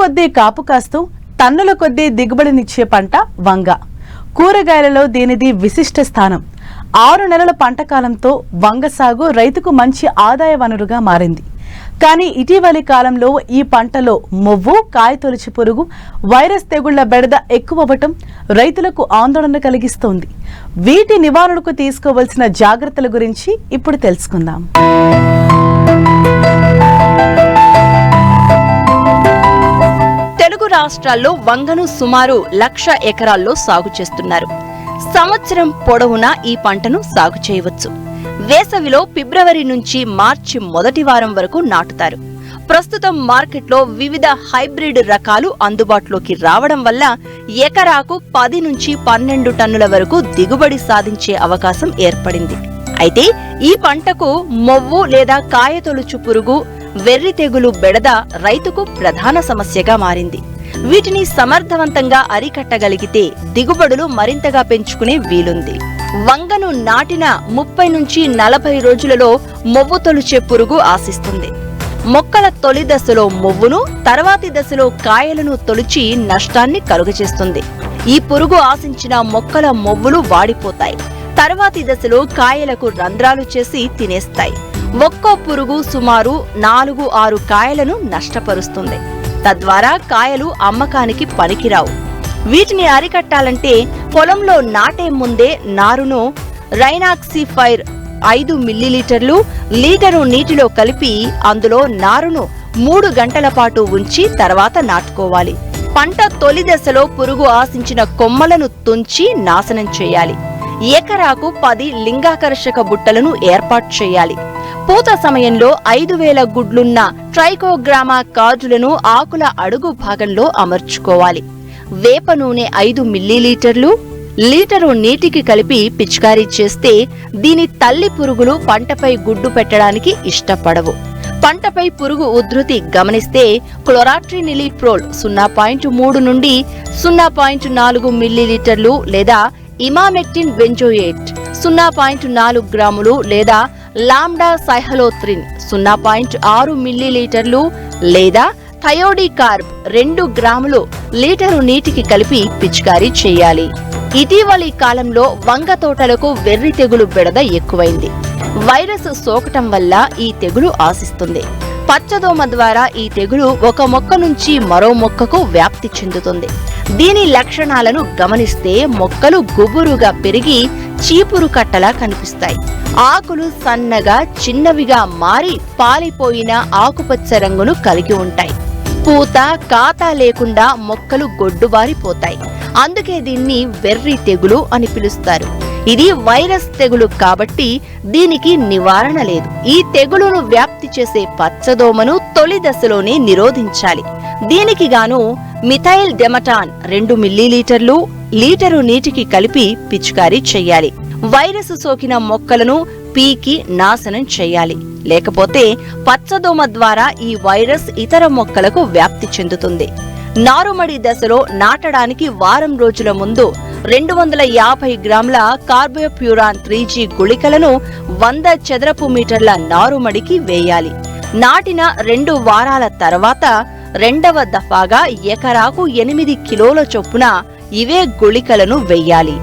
కొద్దీ కాపు కాస్తూ టన్నుల కొద్దీ దిగుబడినిచ్చే పంట వంగ. కూరగాయలలో దీనిది విశిష్ట స్థానం. ఆరు నెలల పంట కాలంతో వంగ సాగు రైతుకు మంచి ఆదాయ వనరుగా మారింది. కానీ ఇటీవలి కాలంలో ఈ పంటలో మొవ్వు కాయతొలిచి పురుగు వైరస్ తెగుళ్ళ బెడద ఎక్కువవటం రైతులకు ఆందోళన కలిగిస్తోంది. వీటి నివారణకు తీసుకోవాల్సిన జాగ్రత్తల గురించి ఇప్పుడు తెలుసుకుందాం. రాష్ట్రాల్లో వంగను సుమారు లక్ష ఎకరాల్లో సాగు చేస్తున్నారు. సంవత్సరం పొడవునా ఈ పంటను సాగు చేయవచ్చు. వేసవిలో ఫిబ్రవరి నుంచి మార్చి మొదటి వారం వరకు నాటుతారు. ప్రస్తుతం మార్కెట్లో వివిధ హైబ్రిడ్ రకాలు అందుబాటులోకి రావడం వల్ల ఎకరాకు పది నుంచి పన్నెండు టన్నుల వరకు దిగుబడి సాధించే అవకాశం ఏర్పడింది. అయితే ఈ పంటకు మొవ్వు లేదా కాయతొలుచు పురుగు వెర్రి తెగులు బెడద రైతుకు ప్రధాన సమస్యగా మారింది. వీటిని సమర్థవంతంగా అరికట్టగలిగితే దిగుబడులు మరింతగా పెంచుకునే వీలుంది. వంగను నాటిన ముప్పై నుంచి నలభై రోజులలో మొవ్వు తొలిచే పురుగు ఆశిస్తుంది. మొక్కల తొలి దశలో మొవ్వును తర్వాతి దశలో కాయలను తొలిచి నష్టాన్ని కలుగజేస్తుంది. ఈ పురుగు ఆశించిన మొక్కల మొవ్వులు వాడిపోతాయి. తర్వాతి దశలో కాయలకు రంధ్రాలు చేసి తినేస్తాయి. ఒక్కో పురుగు సుమారు నాలుగు ఆరు కాయలను నష్టపరుస్తుంది. తద్వారా కాయలు అమ్మకానికి పనికిరావు. వీటిని అరికట్టాలంటే పొలంలో నాటే ముందే నారును రైనాక్సిఫైర్ ఐదు మిల్లీలీటర్లు లీటరు నీటిలో కలిపి అందులో నారును మూడు గంటల పాటు ఉంచి తర్వాత నాటుకోవాలి. పంట తొలి దశలో పురుగు ఆశించిన కొమ్మలను తుంచి నాశనం చేయాలి. ఎకరాకు పది లింగాకర్షక బుట్టలను ఏర్పాటు చేయాలి. పూత సమయంలో ఐదు వేల గుడ్లున్న ట్రైకోగ్రామా కార్డులను ఆకుల అడుగు భాగంలో అమర్చుకోవాలి. వేప నూనె ఐదు మిల్లీలీటర్లు లీటరు నీటికి కలిపి పిచికారీ చేస్తే దీని తల్లి పురుగులు పంటపై గుడ్డు పెట్టడానికి ఇష్టపడవు. పంటపై పురుగు ఉధృతి గమనిస్తే క్లోరాట్రినిలిప్రోల్ సున్నా పాయింట్ మూడు నుండి సున్నా పాయింట్ నాలుగు మిల్లీలీటర్లు లేదా ఇమామెక్టిన్ బెంజోయేట్ సున్నా పాయింట్ నాలుగు గ్రాములు లేదా లాండా సైహలోత్రిన్ సున్నా పాయింట్ ఆరు మిల్లీలీటర్లు లేదా థయోడికార్బ్ రెండు గ్రాములు లీటరు నీటికి కలిపి పిచికారీ చేయాలి. ఇటీవలి కాలంలో వంగ తోటలకు వెర్రి తెగులు బెడద ఎక్కువైంది. వైరస్ సోకటం వల్ల ఈ తెగులు ఆశిస్తుంది. పచ్చదోమ ద్వారా ఈ తెగులు ఒక మొక్క నుంచి మరో మొక్కకు వ్యాప్తి చెందుతుంది. దీని లక్షణాలను గమనిస్తే మొక్కలు గుబురుగా పెరిగి చీపురు కట్టలా కనిపిస్తాయి. ఆకులు సన్నగా చిన్నవిగా మారి పాలిపోయిన ఆకుపచ్చ రంగును కలిగి ఉంటాయి. పూత కాత లేకుండా మొక్కలు గొడ్డుబారిపోతాయి అందుకే దీన్ని వెర్రి తెగులు అని పిలుస్తారు. ఇది వైరస్ తెగులు కాబట్టి దీనికి నివారణ లేదు. ఈ తెగులును వ్యాప్తి చేసే పచ్చదోమను తొలి దశలోనే నిరోధించాలి. దీనికి గాను మిథైల్ డెమటాన్ రెండు మిల్లీలీటర్లు లీటరు నీటికి కలిపి పిచికారీ చెయ్యాలి. వైరస్ సోకిన మొక్కలను పీకి నాశనం చేయాలి లేకపోతే పచ్చదోమ ద్వారా ఈ వైరస్ ఇతర మొక్కలకు వ్యాప్తి చెందుతుంది. నారుమడి దశలో నాటడానికి వారం రోజుల ముందు రెండు వందల యాభై గ్రాముల కార్బోప్యూరాన్ త్రీ జీ గుళికలను వంద చదరపు మీటర్ల నారుమడికి వేయాలి. నాటిన రెండు వారాల తర్వాత రెండవ దఫాగా ఎకరాకు ఎనిమిది కిలోల చొప్పున ఇవే గుళికలను వెయ్యాలి.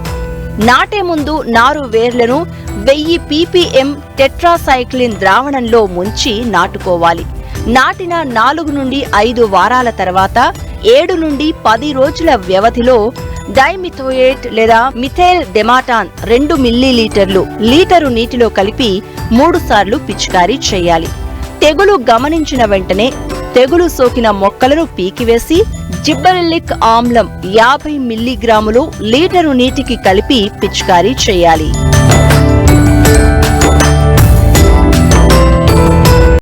నాటే ముందు నారు వేర్లను వెయ్యి పీపీఎం టెట్రాసైక్లిన్ ద్రావణంలో ముంచి నాటుకోవాలి. నాటిన నాలుగు నుండి ఐదు వారాల తర్వాత ఏడు నుండి పది రోజుల వ్యవధిలో డైమిథోయేట్ లేదా మిథైల్ డెమాటాన్ రెండు మిల్లీలీటర్లు లీటరు నీటిలో కలిపి మూడుసార్లు పిచికారీ చేయాలి. తెగులు గమనించిన వెంటనే తెగులు సోకిన మొక్కలను పీకివేసి జిబ్బరెల్లిక్ ఆమ్లం యాభై మిల్లీగ్రాములు లీటరు నీటికి కలిపి పిచికారీ చేయాలి.